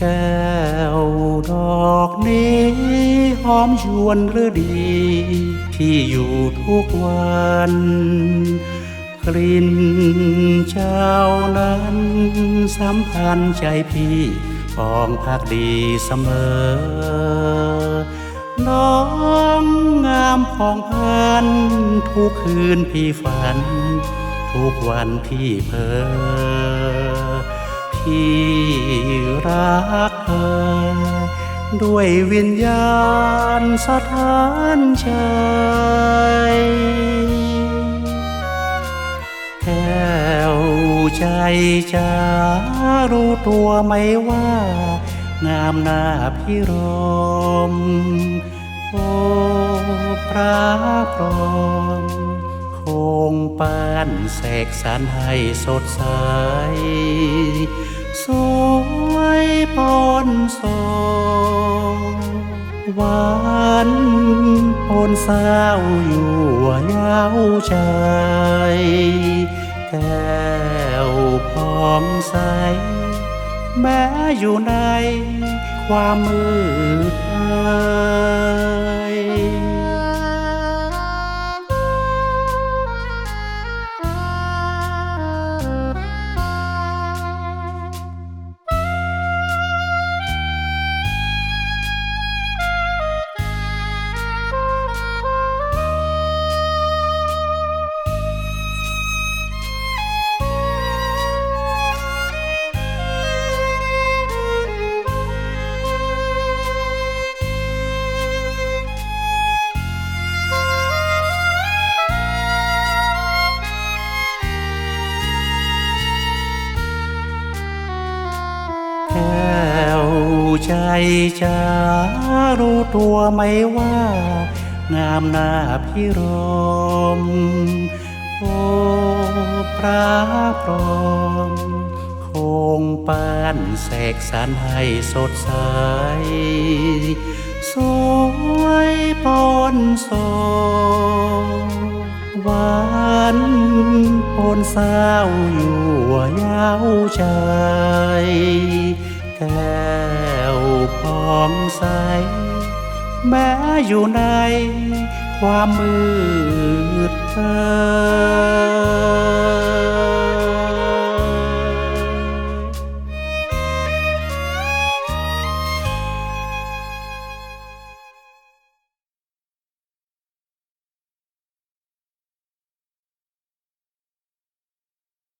แก้วดอกนี้หอมยวนหรือดี ที่อยู่ทุกวันกลิ่นเจ้านั้นสัมพันธ์ใจพี่ปองพักดีเสมอ น้องงามของพันทุกคืนพี่ฝัน ทุกวันพี่เพ้อ พี่รักเธอด้วยวิญญาณสถานใจแก้วใจจะรู้ตัวไหมว่า งามหน้าพิรม โอ้พระพรหม งปานแสกสรรให้สดใส สวยปนโซหวานปนเศร้าอยู่ยาวใจ แก้วพองใส แม้อยู่ในความมืดเอย ใจจะรู้ตัวไหมว่า งามหน้าพิรม โอ้พระพรหมคงปานแสกสรรให้สดใส สวยปนโซหวานปนเศร้าอยู่ยาวใจ ผองใส แม้อยู่ในความมืดเธอ